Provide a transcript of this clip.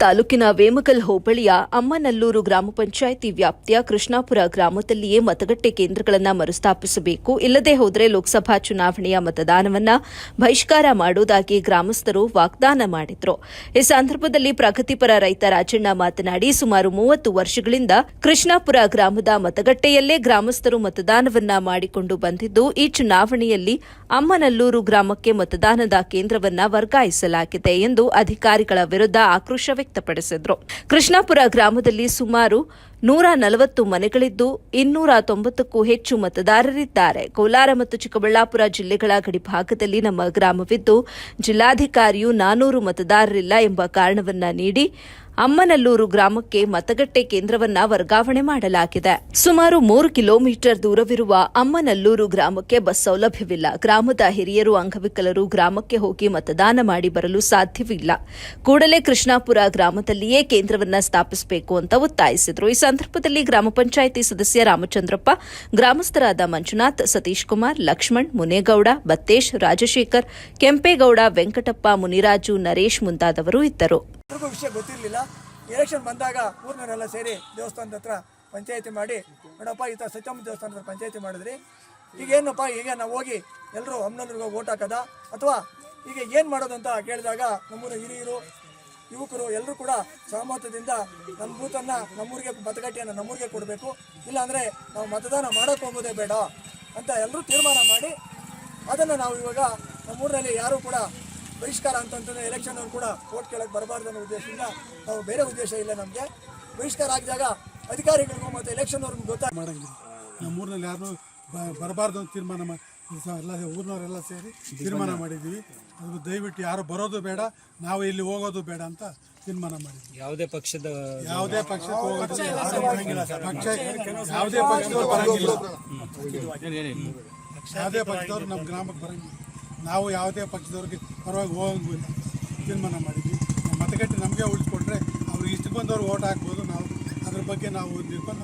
ತಾಲೂಕಿನ ವೇಮಗಲ್ ಹೋಬಳಿಯ ಅಮ್ಮನಲ್ಲೂರು ಗ್ರಾಮ ಪಂಚಾಯಿತಿ ವ್ಯಾಪ್ತಿಯ ಕೃಷ್ಣಾಪುರ ಗ್ರಾಮದಲ್ಲಿಯೇ ಮತಗಟ್ಟೆ ಕೇಂದ್ರಗಳನ್ನು ಮರುಸ್ಥಾಪಿಸಬೇಕು. ಇಲ್ಲದೆ ಹೋದರೆ ಲೋಕಸಭಾ ಚುನಾವಣೆಯ ಮತದಾನವನ್ನ ಬಹಿಷ್ಕಾರ ಮಾಡುವುದಾಗಿ ಗ್ರಾಮಸ್ಥರು ವಾಗ್ದಾನ ಮಾಡಿದ್ರು. ಈ ಸಂದರ್ಭದಲ್ಲಿ ಪ್ರಗತಿಪರ ರೈತ ರಾಜಣ್ಣ ಮಾತನಾಡಿ, ಸುಮಾರು ಮೂವತ್ತು ವರ್ಷಗಳಿಂದ ಕೃಷ್ಣಾಪುರ ಗ್ರಾಮದ ಮತಗಟ್ಟೆಯಲ್ಲೇ ಗ್ರಾಮಸ್ಥರು ಮತದಾನವನ್ನ ಮಾಡಿಕೊಂಡು ಬಂದಿದ್ದು, ಈ ಚುನಾವಣೆಯಲ್ಲಿ ಅಮ್ಮನಲ್ಲೂರು ಗ್ರಾಮಕ್ಕೆ ಮತದಾನದ ಕೇಂದ್ರವನ್ನ ವರ್ಗಾಯಿಸಲಾಗಿದೆ ಎಂದು ಅಧಿಕಾರಿಗಳ ವಿರುದ್ಧ ಆಕ್ರೋಶ ವ್ಯಕ್ತಪಡಿಸಿದ್ರು. ಕೃಷ್ಣಾಪುರ ಗ್ರಾಮದಲ್ಲಿ ಸುಮಾರು ನೂರ ನಲವತ್ತು ಮನೆಗಳಿದ್ದು ಇನ್ನೂರ ತೊಂಬತ್ತಕ್ಕೂ ಹೆಚ್ಚು ಮತದಾರರಿದ್ದಾರೆ. ಕೋಲಾರ ಮತ್ತು ಚಿಕ್ಕಬಳ್ಳಾಪುರ ಜಿಲ್ಲೆಗಳ ಗಡಿಭಾಗದಲ್ಲಿ ನಮ್ಮ ಗ್ರಾಮವಿದ್ದು ಜಿಲ್ಲಾಧಿಕಾರಿಯು ನಾನೂರು ಮತದಾರರಿಲ್ಲ ಎಂಬ ಕಾರಣವನ್ನ ನೀಡಿ ಅಮ್ಮನಲ್ಲೂರು ಗ್ರಾಮಕ್ಕೆ ಮತಗಟ್ಟೆ ಕೇಂದ್ರವನ್ನ ವರ್ಗಾವಣೆ ಮಾಡಲಾಗಿದೆ. ಸುಮಾರು ಮೂರು ಕಿಲೋಮೀಟರ್ ದೂರವಿರುವ ಅಮ್ಮನಲ್ಲೂರು ಗ್ರಾಮಕ್ಕೆ ಬಸ್ ಸೌಲಭ್ಯವಿಲ್ಲ. ಗ್ರಾಮದ ಹಿರಿಯರು ಅಂಗವಿಕಲರು ಗ್ರಾಮಕ್ಕೆ ಹೋಗಿ ಮತದಾನ ಮಾಡಿ ಬರಲು ಸಾಧ್ಯವಿಲ್ಲ. ಕೂಡಲೇ ಕೃಷ್ಣಾಪುರ ಗ್ರಾಮದಲ್ಲಿಯೇ ಕೇಂದ್ರವನ್ನ ಸ್ಥಾಪಿಸಬೇಕು ಅಂತ ಒತ್ತಾಯಿಸಿದರು. ಈ ಸಂದರ್ಭದಲ್ಲಿ ಗ್ರಾಮ ಪಂಚಾಯಿತಿ ಸದಸ್ಯ ರಾಮಚಂದ್ರಪ್ಪ, ಗ್ರಾಮಸ್ಥರಾದ ಮಂಜುನಾಥ್, ಸತೀಶ್ ಕುಮಾರ್, ಲಕ್ಷ್ಮಣ್, ಮುನೇಗೌಡ, ಬತ್ತೇಶ್, ರಾಜಶೇಖರ್, ಕೆಂಪೇಗೌಡ, ವೆಂಕಟಪ್ಪ, ಮುನಿರಾಜು, ನರೇಶ್ ಮುಂತಾದವರು ಇದ್ದರು. ಎಲ್ರಿಗೂ ವಿಷಯ ಗೊತ್ತಿರಲಿಲ್ಲ. ಎಲೆಕ್ಷನ್ ಬಂದಾಗ ಊರಿನವರೆಲ್ಲ ಸೇರಿ ದೇವಸ್ಥಾನದ ಹತ್ರ ಪಂಚಾಯತಿ ಮಾಡಿ, ನೋಡಪ್ಪ ಈ ಥರ ಸತ್ಯಮ್ಮ ದೇವಸ್ಥಾನದ ಪಂಚಾಯತಿ ಮಾಡಿದ್ರಿ. ಈಗ ಏನಪ್ಪ, ಈಗ ನಾವು ಹೋಗಿ ಎಲ್ಲರೂ ಅಮ್ಮನವ್ರಿಗೆ ಓಟ್ ಹಾಕದ? ಅಥವಾ ಈಗ ಏನು ಮಾಡೋದು ಅಂತ ಕೇಳಿದಾಗ ನಮ್ಮೂರ ಹಿರಿಯರು, ಯುವಕರು ಎಲ್ಲರೂ ಕೂಡ ಸಹಮತದಿಂದ ನಮ್ಮ ಬೂತನ್ನು ನಮ್ಮೂರಿಗೆ ಮತಗಟ್ಟೆಯನ್ನು ನಮ್ಮೂರಿಗೆ ಕೊಡಬೇಕು. ಇಲ್ಲಾಂದರೆ ನಾವು ಮತದಾನ ಮಾಡೋಕ್ಕೆ ಹೋಗೋದೇ ಬೇಡ ಅಂತ ಎಲ್ಲರೂ ತೀರ್ಮಾನ ಮಾಡಿ, ಅದನ್ನು ನಾವು ಇವಾಗ ನಮ್ಮೂರಿನಲ್ಲಿ ಯಾರೂ ಕೂಡ ಬಹಿಷ್ಕಾರ ಅಂತಂತಂದ್ರೆ ಎಲೆಕ್ಷನ್ ಅವ್ರು ಕೂಡ ಓಟ್ ಕೇಳಕ್ಕೆ ಬರಬಾರ್ದು ಅನ್ನೋ ಉದ್ದೇಶದಿಂದ ನಾವು ಬೇರೆ ಉದ್ದೇಶ ಇಲ್ಲ ನಮಗೆ. ಬಹಿಷ್ಕಾರ ಆಗಿದಾಗ ಅಧಿಕಾರಿಗಳಿಗೂ ಮತ್ತು ಎಲೆಕ್ಷನ್ ಅವ್ರಿಗೂ ಗೊತ್ತಾಗ ಮಾಡಂಗಿಲ್ಲ. ನಮ್ಮ ಊರಿನಲ್ಲಿ ಯಾರು ಬರಬಾರ್ದು ಅಂತ ತೀರ್ಮಾನ ಮಾಡಿ ಎಲ್ಲ ಊರಿನವರೆಲ್ಲ ಸೇರಿ ತೀರ್ಮಾನ ಮಾಡಿದ್ದೀವಿ ಅದು ದಯವಿಟ್ಟು ಯಾರು ಬರೋದು ಬೇಡ ನಾವು ಇಲ್ಲಿ ಹೋಗೋದು ಬೇಡ ಅಂತ ತೀರ್ಮಾನ ಮಾಡಿದ್ವಿ. ಯಾವುದೇ ಪಕ್ಷದ ಯಾವುದೇ ಪಕ್ಷಕ್ಕೆ ಹೋಗೋದು ಪಕ್ಷ ಯಾವುದೇ ಪಕ್ಷದವ್ರು ಬರಂಗಿಲ್ಲ. ಯಾವುದೇ ಪಕ್ಷದವ್ರು ನಮ್ಮ ಗ್ರಾಮಕ್ಕೆ ಬರಂಗಿಲ್ಲ. ನಾವು ಯಾವುದೇ ಪಕ್ಷದವ್ರಿಗೆ ಪರವಾಗಿ ಹೋಗಂಗಿಲ್ಲ ತೀರ್ಮಾನ ಮಾಡಿದ್ವಿ. ಮತಗಟ್ಟೆ ನಮಗೆ ಉಳಿಸ್ಕೊಟ್ರೆ ಅವ್ರು ಇಷ್ಟು ಬಂದವ್ರು ಓಟ್ ಹಾಕ್ಬೋದು ನಾವು. ಅದ್ರ ಬಗ್ಗೆ ನಾವು ನಿರ್ಬಂಧ